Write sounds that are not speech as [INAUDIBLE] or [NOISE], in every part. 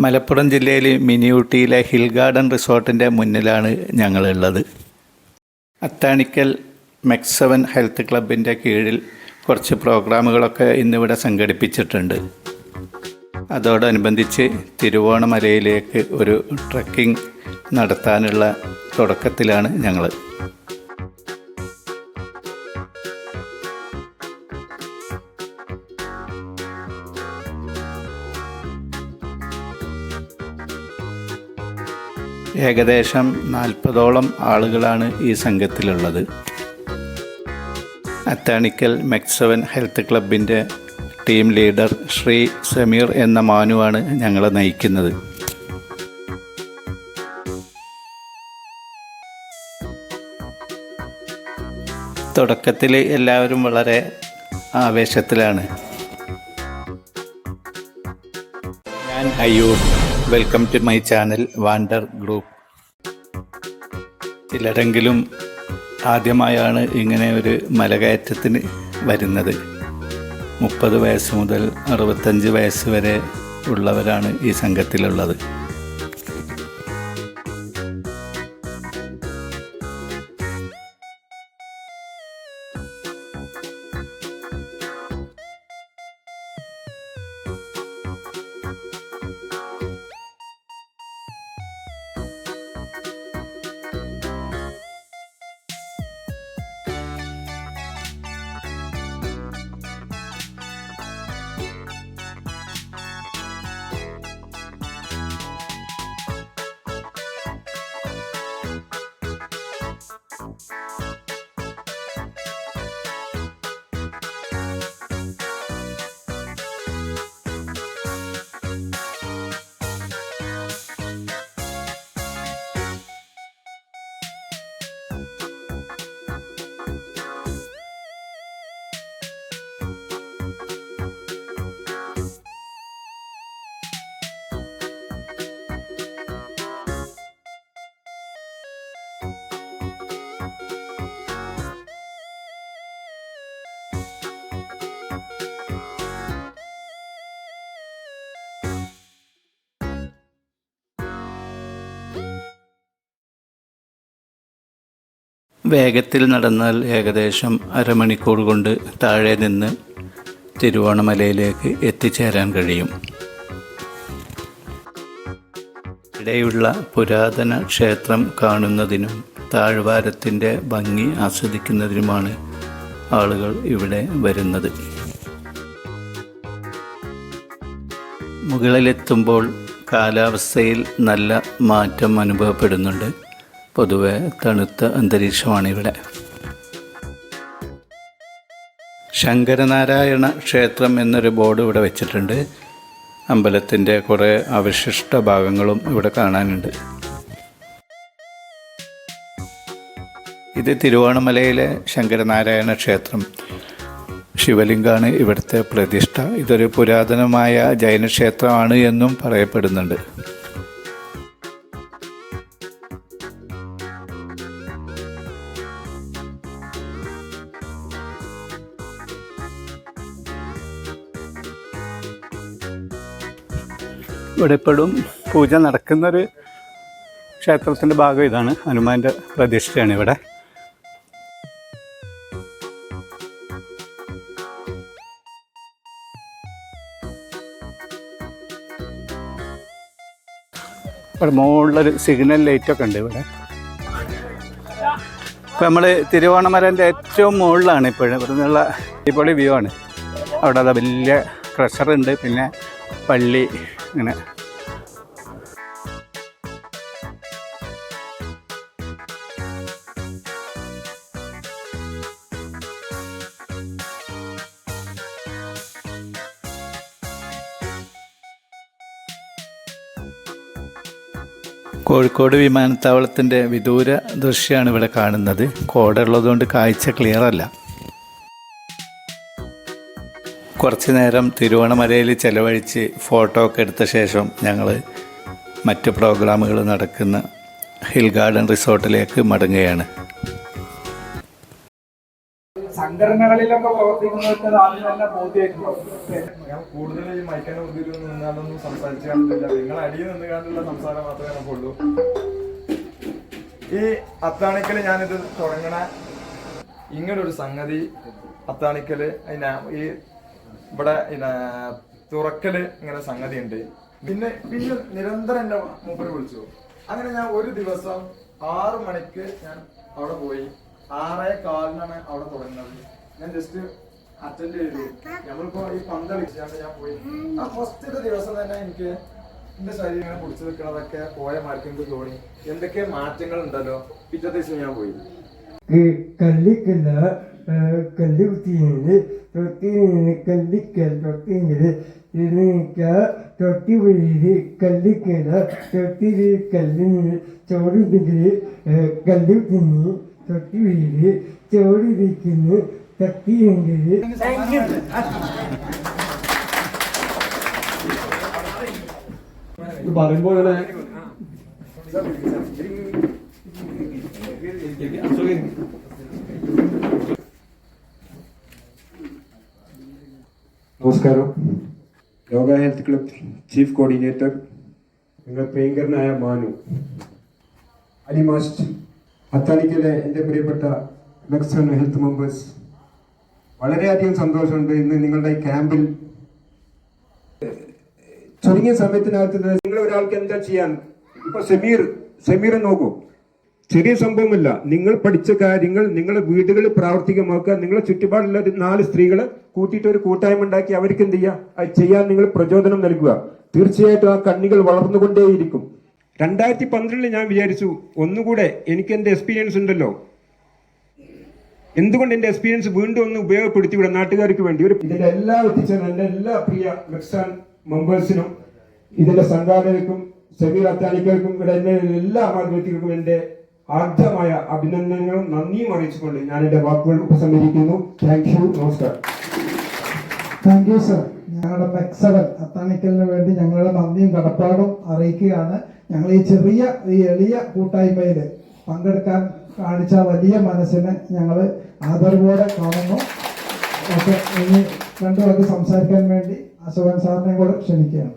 മലപ്പുറം ജില്ലയിൽ മിനിയൂട്ടിയിലെ hill garden റിസോർട്ടിന്റെ മുന്നിലാണ് ഞങ്ങളുള്ളത്. Athanikkal മെക്സവൻ health ക്ലബിന്റെ കീഴിൽ കുറച്ച് പ്രോഗ്രാമുകളൊക്കെ ഇന്നിവിടെ സംഘടിപ്പിച്ചിട്ടുണ്ട്. അതോടനുബന്ധിച്ച് തിരുവോണമലയിലേക്ക് ഒരു ട്രക്കിംഗ് നടത്താനുള്ള തുടക്കത്തിലാണ് ഞങ്ങൾ ഏകദേശം നാൽപ്പതോളം ആളുകളാണ് ഈ സംഘത്തിലുള്ളത്. അത്താണിക്കൽ മെക്സവൻ ഹെൽത്ത് ക്ലബിന്റെ ടീം ലീഡർ ശ്രീ സമീർ എന്ന മാനുവാണ് ഞങ്ങളെ നയിക്കുന്നത്. തുടക്കത്തിൽ എല്ലാവരും വളരെ ആവേശത്തിലാണ്. ഞാൻ Ayyur welcome to my channel wander group ചിലരെങ്കിലും ആദ്യമായാണ് ഇങ്ങനെ ഒരു മലകയറ്റത്തിന് വരുന്നത്. മുപ്പത് വയസ്സ് മുതൽ അറുപത്തഞ്ച് വയസ്സ് വരെ ഉള്ളവരാണ് ഈ സംഘത്തിലുള്ളത്. വേഗത്തിൽ നടന്നാൽ ഏകദേശം അരമണിക്കൂർ കൊണ്ട് താഴെ നിന്ന് തിരുവോണമലയിലേക്ക് എത്തിച്ചേരാൻ കഴിയും. ഇടയുള്ള പുരാതന ക്ഷേത്രം കാണുന്നതിനും താഴ്വാരത്തിന്റെ ഭംഗി ആസ്വദിക്കുന്നതിനുമാണ് ആളുകൾ ഇവിടെ വരുന്നത്. മുകളിലെത്തുമ്പോൾ കാലാവസ്ഥയിൽ നല്ല മാറ്റം അനുഭവപ്പെടുന്നുണ്ട്. പൊതുവെ തണുത്ത അന്തരീക്ഷമാണ് ഇവിടെ. ശങ്കരനാരായണ ക്ഷേത്രം എന്നൊരു ബോർഡ് ഇവിടെ വെച്ചിട്ടുണ്ട്. അമ്പലത്തിന്റെ കുറേ അവശിഷ്ട ഭാഗങ്ങളും ഇവിടെ കാണാനുണ്ട്. ഇത് തിരുവോണമലയിലെ ശങ്കരനാരായണ ക്ഷേത്രം. ശിവലിംഗാണ് ഇവിടുത്തെ പ്രതിഷ്ഠ. ഇതൊരു പുരാതനമായ ജൈനക്ഷേത്രമാണ് എന്നും പറയപ്പെടുന്നുണ്ട്. ഇവിടെ ഇപ്പോഴും പൂജ നടക്കുന്നൊരു ക്ഷേത്രത്തിന്റെ ഭാഗം ഇതാണ്. ഹനുമാന്റെ പ്രതിഷ്ഠയാണ് ഇവിടെ. ഇവിടെ മുകളിലൊരു സിഗ്നൽ ലൈറ്റൊക്കെ ഉണ്ട് ഇവിടെ. ഇപ്പം നമ്മൾ തിരുവോണമരന്റെ ഏറ്റവും മുകളിലാണ് ഇപ്പോഴും. ഇവിടെ നിന്നുള്ള അടിപൊളി വ്യൂ ആണ്. അവിടെ അത് വലിയ ക്രഷറുണ്ട് പിന്നെ പള്ളി ഇങ്ങനെ കോഴിക്കോട് വിമാനത്താവളത്തിന്റെ വിദൂര ദൃശ്യമാണ് ഇവിടെ കാണുന്നത്. കോടുള്ളതുകൊണ്ട് കാഴ്ച ക്ലിയർ അല്ല. കുറച്ച് നേരം തിരുവോണമലയിൽ ചെലവഴിച്ച് ഫോട്ടോ ഒക്കെ എടുത്ത ശേഷം ഞങ്ങൾ മറ്റ് പ്രോഗ്രാമുകൾ നടക്കുന്ന ഹിൽ ഗാർഡൻ റിസോർട്ടിലേക്ക് മടങ്ങുകയാണ്. സംഘടനകളിലൊക്കെ പ്രവർത്തിക്കുന്നവർക്ക് ആദ്യം തന്നെ ബോധ്യമായിട്ടുണ്ടോ ഈ അത്താണിക്കൽ നിങ്ങൾ സംസാരം മാത്രമേ ഈ അത്താണിക്കൽ ഞാനിത് തുടങ്ങണ ഇങ്ങനൊരു സംഗതി അത്താണിക്കൽ അതിനാ ഈ ഇവിടെ തുറക്കൽ ഇങ്ങനെ സംഗതി ഉണ്ട് പിന്നെ പിന്നെ നിരന്തരം എന്നെ മൂപ്പര് വിളിച്ചു. അങ്ങനെ ഞാൻ ഒരു ദിവസം ആറു മണിക്ക് ഞാൻ അവിടെ പോയി. ആറേ കാലിനാണ് അവിടെ തുടങ്ങുന്നത്. ഞാൻ ജസ്റ്റ് അറ്റൻഡ് ചെയ്തു. നമ്മളിപ്പോ ഈ പന്ത് കളിച്ചാണ്ട് ഞാൻ പോയി. ആ ഫസ്റ്റത്തെ ദിവസം തന്നെ എനിക്ക് എന്റെ ശരീരം ഇങ്ങനെ പിടിച്ചു നിൽക്കണതൊക്കെ പോയ മാറ്റം തോന്നി. എന്തൊക്കെ മാറ്റങ്ങൾ ഉണ്ടല്ലോ? പിറ്റത്തെ ദിവസം ഞാൻ പോയി. കല്ലിക്കല്ല കല്ല് കുത്തിയത് തൊട്ടിന് കല്ലിക്കൽ കല്ലിക്കല്ല ഇരുന്നിക്ക തൊട്ടി വീട് കല്ലിക്കല തൊട്ടിൽ കല്ലിന് ചോറുണ്ടെങ്കിൽ കല്ല് തിന്നി തൊട്ടി വീട് ചോറിരിക്കുന്നു തട്ടിയെങ്കിൽ പറയുമ്പോൾ ഇങ്ങനെ നമസ്കാരം yoga health club chief coordinator നിങ്ങളുടെ പ്രിയങ്കരനായ മാനു അലിമാസ്റ്റ് അത്താണിക്കലെ എന്റെ പ്രിയപ്പെട്ട മെക്സൺ ഹെൽത്ത് മെമ്പേഴ്സ് വളരെയധികം സന്തോഷമുണ്ട് ഇന്ന് നിങ്ങളുടെ ക്യാമ്പിൽ. ചുരുങ്ങിയ സമയത്തിനകത്ത് നിങ്ങൾ ഒരാൾക്ക് എന്താ ചെയ്യാൻ? ഇപ്പൊ സമീർ സെമീർ നോക്കൂ. ചെറിയ സംഭവമില്ല നിങ്ങൾ പഠിച്ച കാര്യങ്ങൾ നിങ്ങളുടെ വീടുകളിൽ പ്രാവർത്തികമാക്കുക. നിങ്ങളെ ചുറ്റുപാടുള്ള ഒരു നാല് സ്ത്രീകളെ കൂട്ടിയിട്ട് ഒരു കൂട്ടായ്മ ഉണ്ടാക്കി അവർക്ക് എന്ത് ചെയ്യുക അത് ചെയ്യാൻ നിങ്ങൾ പ്രചോദനം നൽകുക. തീർച്ചയായിട്ടും ആ കണ്ണികൾ വളർന്നുകൊണ്ടേയിരിക്കും. രണ്ടായിരത്തി പന്ത്രണ്ടിൽ ഞാൻ വിചാരിച്ചു ഒന്നുകൂടെ എനിക്ക് എന്റെ എക്സ്പീരിയൻസ് ഉണ്ടല്ലോ. എന്തുകൊണ്ട് എന്റെ എക്സ്പീരിയൻസ് വീണ്ടും ഒന്ന് ഉപയോഗപ്പെടുത്തി ഉപയോഗപ്പെടുത്തിവിടെ നാട്ടുകാർക്ക് വേണ്ടി? ഒരു ഇതിന്റെ എല്ലാ എത്തിച്ചേരും എന്റെ എല്ലാ പ്രിയ മെക്സാൻ മെമ്പേഴ്സിനും ഇതിന്റെ സംഘാടകർക്കും സെമീർ അത്താനിക്കർക്കും ഇവിടെ എന്നെ എല്ലാ മാർഗത്തിനും എന്റെ ആർദ്രമായ അഭിനന്ദനങ്ങളും നന്ദിയും അറിയിച്ചുകൊണ്ട് ഞാൻ എന്റെ വാക്കുകൾ ഉപസംഹരിക്കുന്നു. താങ്ക് യു നമസ്കാരം. താങ്ക് യു സർ ഞങ്ങളുടെ മെക്സവൻ അത്താണിക്കലിന് വേണ്ടി ഞങ്ങളുടെ നന്ദിയും കടപ്പാടും അറിയിക്കുകയാണ്. ഞങ്ങൾ ഈ ചെറിയ ഈ എളിയ കൂട്ടായ്മയിൽ പങ്കെടുക്കാൻ കാണിച്ച വലിയ മനസ്സിനെ ഞങ്ങൾ ആദരവോടെ കാണുന്നു. ഒക്കെ ഇനി രണ്ടു പേർക്ക് സംസാരിക്കാൻ വേണ്ടി അശോകൻ സാറിനെ കൂടെ ക്ഷണിക്കുകയാണ്.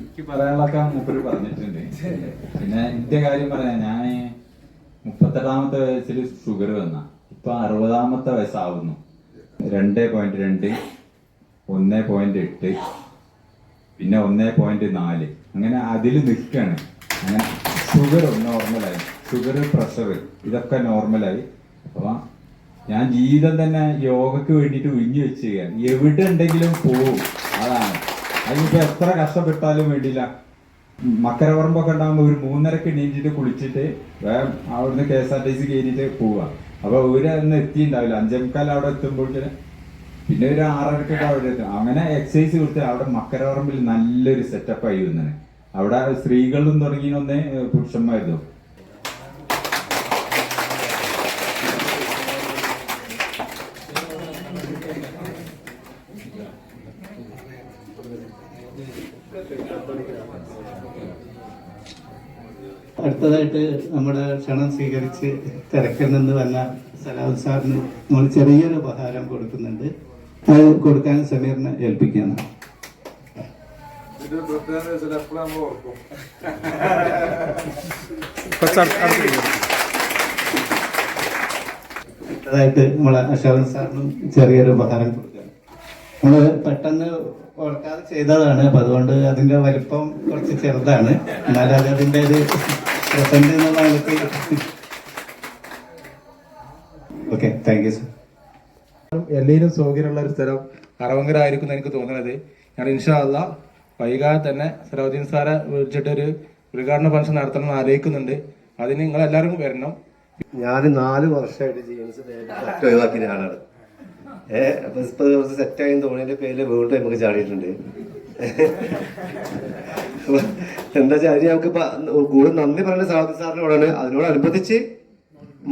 എനിക്ക് പറയാനുള്ളതൊക്കെ മൂപ്പര് പറഞ്ഞിട്ടുണ്ട്. പിന്നെ എന്റെ കാര്യം പറയാൻ ഞാൻ മുപ്പത്തെട്ടാമത്തെ വയസ്സിൽ ഷുഗർ വന്ന. ഇപ്പൊ അറുപതാമത്തെ വയസ്സാവുന്നു. രണ്ട് പോയിന്റ് രണ്ട് ഒന്ന് പോയിന്റ് എട്ട്. പിന്നെ ഒന്നേ പോയിന്റ് നാല്. അങ്ങനെ അതിൽ നിൽക്കണം. അങ്ങനെ ഷുഗർ നോർമലായി ഷുഗർ പ്രഷർ ഇതൊക്കെ നോർമലായി അപ്പൊ ഞാൻ ജീവിതം തന്നെ യോഗയ്ക്ക് വേണ്ടിയിട്ട് ഒഴിഞ്ഞു വെച്ചുകയാണ് എവിടെ ഉണ്ടെങ്കിലും പോവും. അതാണ്. അതിനിപ്പോ എത്ര കഷ്ടപ്പെട്ടാലും വേണ്ടിയില്ല. മക്കരവറമ്പൊക്കെ ഉണ്ടാകുമ്പോൾ ഒരു മൂന്നരക്ക് എണീറ്റിട്ട് കുളിച്ചിട്ട് വേഗം അവിടുന്ന് K S R T C കയറിയിട്ട് പോവാ. അപ്പൊ ഒരു അന്ന് എത്തിയിട്ടുണ്ടാവില്ല. അഞ്ചേമുക്കാൽ അവിടെ എത്തുമ്പോഴത്തേന് പിന്നെ ഒരു ആറരക്കൊക്കെ അവിടെ എത്തും. അങ്ങനെ എക്സസൈസ് കൊടുത്ത് അവിടെ മക്കരപറമ്പിൽ നല്ലൊരു സെറ്റപ്പ് ആയി വന്നേ അവിടെ സ്ത്രീകളും തുടങ്ങിയൊന്നേ പുരുഷന്മാരുന്നു അടുത്തതായിട്ട് നമ്മുടെ ക്ഷണം സ്വീകരിച്ച് തിരക്കിൽ നിന്ന് വന്ന സലാം സാറിന് നമ്മൾ ചെറിയൊരു ഉപഹാരം കൊടുക്കുന്നുണ്ട്. അത് കൊടുക്കാൻ സമീറിനെ ഏൽപ്പിക്കുകയാണ്. ഓർക്കും. അടുത്തതായിട്ട് നമ്മളെ അശോകൻ സാറിനും ചെറിയൊരു ഉപഹാരം കൊടുക്കുകയാണ് നമ്മൾ പെട്ടെന്ന് ഓർക്കാതെ ചെയ്തതാണ്. അപ്പൊ അതുകൊണ്ട് അതിന്റെ വലിപ്പം കുറച്ച് ചെറുതാണ്. എന്നാലും അത് അതിന്റെ ഒരു പ്രസന്റ് എന്നുള്ള ഓക്കെ താങ്ക് യു സാർ എല്ലാവരും സൗകര്യമുള്ള ഒരു സ്ഥലം അറവങ്കര ആയിരിക്കും എനിക്ക് തോന്നുന്നത്. ഞാൻ ഇൻഷാല്ല വൈകാതെ തന്നെ സരോദീൻ സാറെ വിളിച്ചിട്ട് ഒരു ഉദ്ഘാടന ഫംഗ്ഷൻ നടത്തണം എന്ന് ആലോചിക്കുന്നുണ്ട്. അതിന് നിങ്ങൾ എല്ലാവരും വരണം. ഞാൻ നാല് വർഷമായിട്ട് ഒഴിവാക്കിയ ആളാണ് ഏഹ് അപ്പൊ ഇപ്പൊ കുറച്ച് സെറ്റായി തോണിന്റെ പേരിൽ വീണ്ടും നമുക്ക് ചാടിയിട്ടുണ്ട്. എന്താ അതിന് നമുക്ക് കൂടുതൽ നന്ദി പറയുന്ന സാധി സാറിനോടാണ് അതിനോടനുബന്ധിച്ച്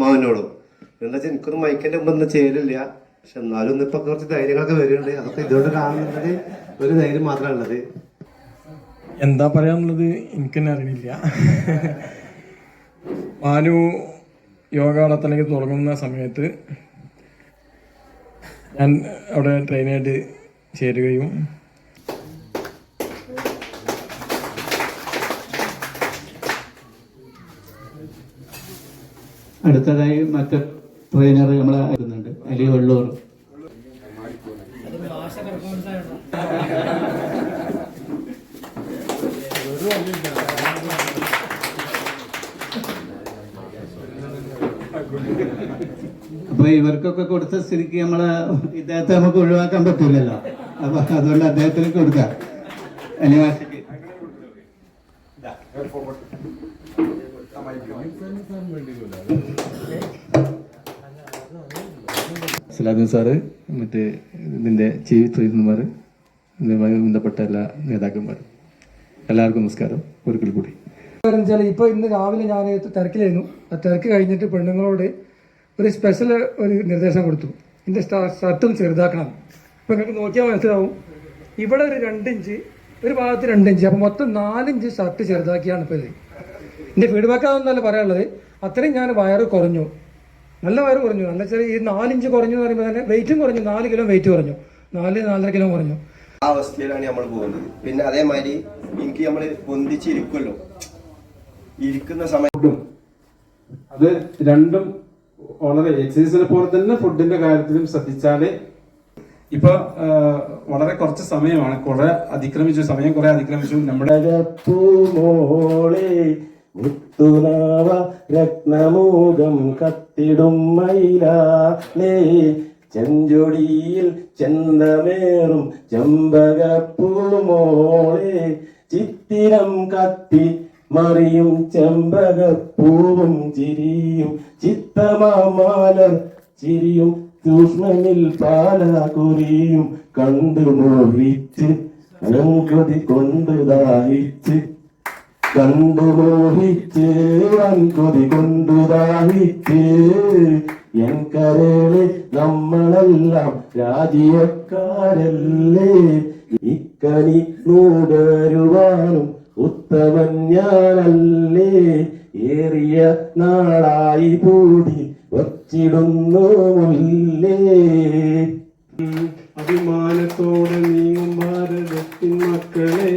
മാവിനോടും എന്താ വെച്ചാൽ എനിക്കൊന്നും മൈക്കിന്റെ മുമ്പ് ഒന്നും ചെയ്യലില്ല പക്ഷെ എന്നാലും ഇന്നിപ്പോ കുറച്ച് ധൈര്യങ്ങളൊക്കെ വരുന്നുണ്ട് അതൊക്കെ ഇതുകൊണ്ട് കാണുന്നത് ഒരു ധൈര്യം മാത്രമേ ഉള്ളത്. എന്താ പറയാന്നുള്ളത് എനിക്ക് തന്നെ അറിയില്ല മാനു യോഗ നടത്തണമെങ്കിൽ തുടങ്ങുന്ന സമയത്ത് ഞാൻ അവിടെ ട്രെയിനായിട്ട് ചേരുകയും അടുത്തതായി മറ്റു ട്രെയിനർ നമ്മളെ ആയിരുന്നുണ്ട് അലി വെള്ളൂർ. അപ്പൊ ഇവർക്കൊക്കെ കൊടുത്ത സ്ഥിതിക്ക് നമ്മളെ ഇദ്ദേഹത്തെ നമുക്ക് ഒഴിവാക്കാൻ പറ്റില്ലല്ലോ അപ്പൊ അതുകൊണ്ട് അദ്ദേഹത്തിന് കൊടുക്കാം. അനിവാസിക്ക്. സലാദുദ്ദീൻ സാറ് മറ്റേ ഇതിന്റെ ചീഫ് ട്രെയിനർമാർ ഇതുമായി ബന്ധപ്പെട്ട എല്ലാ നേതാക്കന്മാരും. എല്ലാവർക്കും നമസ്കാരം. ഒരിക്കൽ കൂടി. വെച്ചാൽ ഇപ്പോൾ ഇന്ന് രാവിലെ ഞാൻ തിരക്കിലായിരുന്നു. ആ തിരക്ക് കഴിഞ്ഞിട്ട് പെണ്ണുങ്ങളോട് ഒരു സ്പെഷ്യൽ ഒരു നിർദ്ദേശം കൊടുത്തു. എന്റെ ഷർട്ടും ചെറുതാക്കണം. ഇപ്പം നിങ്ങൾക്ക് നോക്കിയാൽ മനസ്സിലാവും. ഇവിടെ ഒരു രണ്ടിഞ്ച് ഒരു ഭാഗത്ത് രണ്ടിഞ്ച് അപ്പോൾ മൊത്തം നാലിഞ്ച് ഷർട്ട് ചെറുതാക്കിയാണ് ഇപ്പോൾ ഇത്. എന്റെ ഫീഡ്ബാക്ക് ആണെന്നല്ല പറയാനുള്ളത്. അത്രയും ഞാൻ വയറ് കുറഞ്ഞു. നല്ല വയറ് കുറഞ്ഞു. നല്ല ചെറിയ ഈ നാലിഞ്ച് കുറഞ്ഞു എന്ന് പറയുമ്പോൾ തന്നെ വെയിറ്റും കുറഞ്ഞു. നാല് കിലോ വെയിറ്റ് കുറഞ്ഞു. നാല് നാലര കിലോ കുറഞ്ഞു. ആ അവസ്ഥയിലാണ് നമ്മൾ പോകുന്നത്. പിന്നെ അതേമാതിരി എനിക്ക് നമ്മൾ പൊന്തിച്ചിരിക്കുമല്ലോ. ഇരിക്കുന്ന സമയത്തും അത് രണ്ടും വളരെ എക്സസൈസിനെ പോലെ തന്നെ ഫുഡിന്റെ കാര്യത്തിലും ശ്രദ്ധിച്ചാൽ. ഇപ്പൊ വളരെ കുറച്ച് സമയമാണ്. കുറെ അതിക്രമിച്ചു സമയം കുറെ അതിക്രമിച്ചു. നമ്മുടെ രത്നമൂകം കത്തിടും മയിലാലേ ചെഞ്ചൊടിയിൽ ചെന്തമേറും ചെമ്പകപ്പൂമോളെ ചിത്തിരം കത്തി മറിയും ചെമ്പകപ്പൂവും ചിരിയും. ചിത്തമാല ചിരിയും സൂക്ഷ്മനിൽ പാല കുറിയും കണ്ടു മോഹിച്ച് അലങ്കൃതി കൊണ്ടു ദാഹിച്ച്. കണ്ടു മോഹിച്ച് വൻകൊതി കൊണ്ടു ദാഹിച്ച്. എൻ കരളെ നമ്മളെല്ലാം രാജിയക്കാരല്ലേ ഇക്കനി നൂടരുവാനും ഉത്തമൻ ഞാനല്ലേ? ഏറിയ നാളായി കൂടി വച്ചിടുന്നു മുല്ലേ? അഭിമാനത്തോടെ നീങ്ങും ഭാരതത്തിൻ മക്കളെ.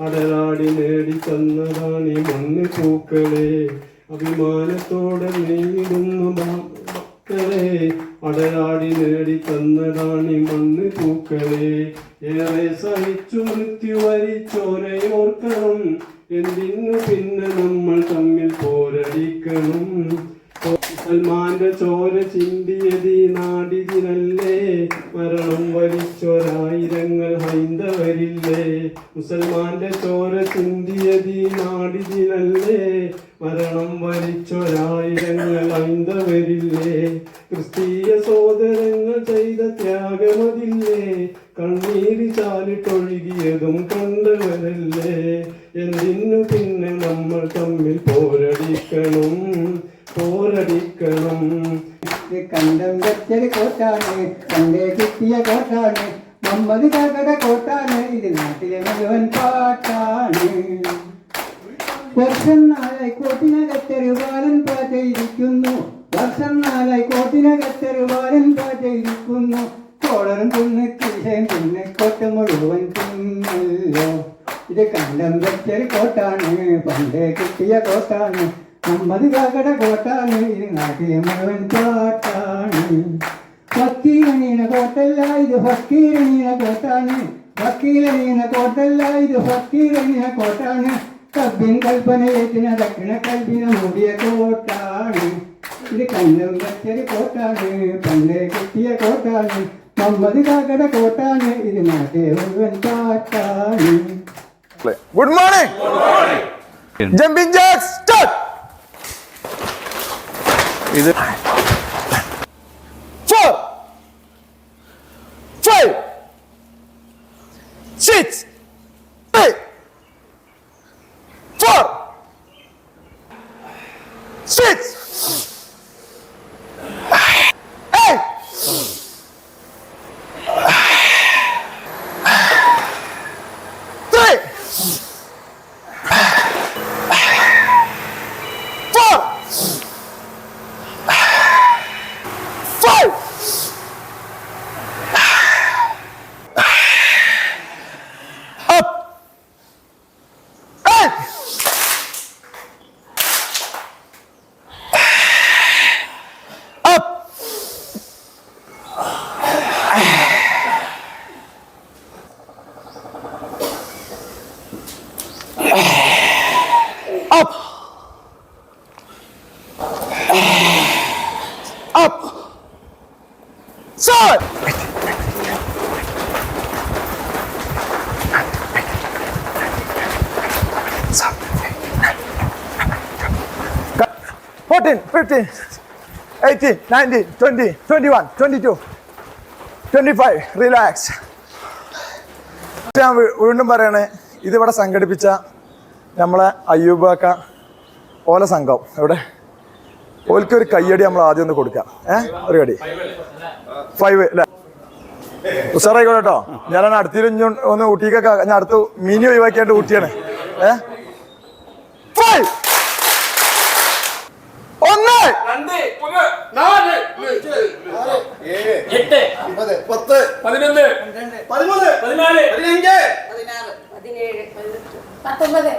അടലാടി നേടി തന്നതാണി ഈ മണ്ണ് പൂക്കളെ. അഭിമാനത്തോടെ നീങ്ങിടുന്നു ബാ- മക്കളെ. അടലാടി നേടി തന്നതാണി ഈ മണ്ണ് പൂക്കളെ. ഏറെ സഹിച്ചു മൃത്യു വരിച്ചോരയോർക്കണം എന്തിനു പിന്നെ നമ്മൾ തമ്മിൽ പോരടിക്കണം? സൽമാന്റെ ചോര ചിന്തിയതി നാടിതിനല്ലേ? മരണം വലിച്ചൊരായിരങ്ങൾ ഹൈന്ദവരില്ലേ? മുസൽമാന്റെ ചോര ചിന്തിയതി നാടിതിനല്ലേ? മരണം വലിച്ചൊരായിരങ്ങൾ ഹൈന്ദവരില്ലേ? ക്രിസ്തീയ സോദരങ്ങൾ ചെയ്ത ത്യാഗമതില്ലേ? കണ്ണീര് ചാലിട്ടൊഴുകിയതും കണ്ടവരല്ലേ? എന്തിനു പിന്നെ നമ്മൾ തമ്മിൽ പോരടിക്കണം? പോരടിക്കണം കണ്ടം വെച്ചൊരു കോട്ടാണ് കണ്ടേ കിട്ടിയ കോട്ടാണ് മമ്മത് കാക്കട കോട്ടാണ് ഇത് നാട്ടിലെ മുഴുവൻ പാട്ടാണ്. വർഷം നാളായി കോട്ടിനകത്തൊരു ബാലൻ പാചയിരിക്കുന്നു വർഷം നാളായി കോട്ടിനകത്തൊരു ബാലൻ പാചയിരിക്കുന്നു കോളറും കുന്ന് കിഴൻ കുന്ന് കോട്ട മുഴുവൻ കുന്നല്ലോ. ഇത് കണ്ടം വെച്ചൊരു കോട്ടാണ് പണ്ടേ കിട്ടിയ കോട്ടാണ്. നമ്മത് കാക്കട കോട്ടാണ് നാട്ടിലെ മുഴുവൻ പാട്ടാണ് ഫക്കീരണീന കോട്ടല്ല ഇത് ഫക്കീരണീന കോട്ടാണ്. ഫക്കീരണീന കോട്ടല്ല ഇത് ഫക്കീരണീന കോട്ടാണ്. കബിൻ കൽപ്പനയേറ്റിന ദക്ഷിണ കൽപ്പിന മൂടിയ കോട്ടാണ്. ഇത് കണ്ണും വെച്ചൊരു കോട്ടാണ് പണ്ടേ കിട്ടിയ കോട്ടാണ്. മമ്മത് കാക്കട കോട്ടാണ് ഇത് നാട്ടിലെ മുഴുവൻ പാട്ടാണ്. Good morning jumping jacks start ഇത് ഫോർ ഫൈവ് സിക്സ് 14, 15, 18, 19, 20, 21, 22, 25. റിലാക്സ് ഞാൻ വീണ്ടും പറയണേ ഇതിവിടെ സംഘടിപ്പിച്ച നമ്മളെ അയ്യൂബാക്ക ഓല സംഘം. ഇവിടെ ഓൽക്ക് ഒരു കയ്യടി നമ്മൾ ആദ്യം ഒന്ന് കൊടുക്കാം. ഏ? ഒരു കടി. ഫൈവ് അല്ലേ? ഉഷാറായിക്കോട്ടെ കേട്ടോ. ഞാൻ അടുത്തിൽ ഒന്ന് ഊട്ടിക്കൊക്കെ ഞാൻ അടുത്ത് മിനി ഒഴിവാക്കിയായിട്ട് ഊട്ടിയാണ്. ഏ? ഫൈവ് ഒന്ന്. പതിനേഴ് പത്തൊമ്പത്.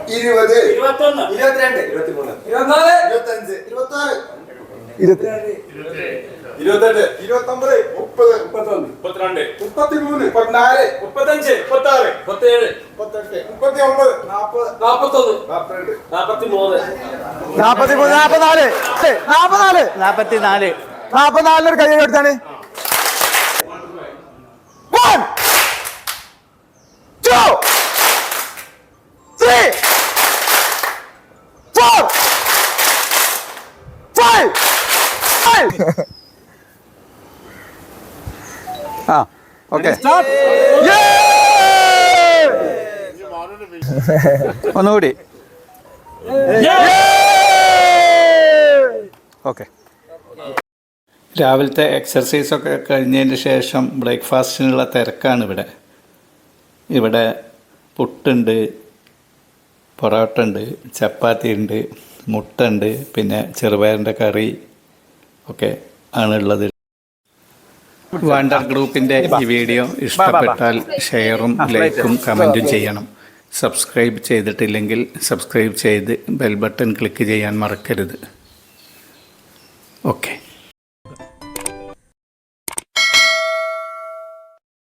ഇരുപത്തി മൂന്ന് നാപ്പത്തിനാല്. നാപ്പത്തിനാല്. നാപ്പത്തിനാല്. നാപ്പത്തിനാലിനൊരു കൈ എടുത്താണ് One, two, three, four, five, five. [LAUGHS] ആ ഓക്കെ. ഒന്നുകൂടി. ഓക്കെ. രാവിലത്തെ എക്സർസൈസൊക്കെ കഴിഞ്ഞതിന് ശേഷം ബ്രേക്ക്ഫാസ്റ്റിനുള്ള തിരക്കാണ് ഇവിടെ. ഇവിടെ പുട്ടുണ്ട് പൊറോട്ട ഉണ്ട് ചപ്പാത്തി ഉണ്ട് മുട്ട ഉണ്ട് പിന്നെ ചെറുപയറിന്റെ കറി ഒക്കെ ആണുള്ളത്. വാണ്ടർ ഗ്രൂപ്പിന്റെ ഈ വീഡിയോ ഇഷ്ടപ്പെട്ടാൽ ഷെയറും ലൈക്കും കമന്റും ചെയ്യണം. സബ്സ്ക്രൈബ് ചെയ്തിട്ടില്ലെങ്കിൽ സബ്സ്ക്രൈബ് ചെയ്ത് ബെൽ ബട്ടൺ ക്ലിക്ക് ചെയ്യാൻ മറക്കരുത്. ഓക്കെ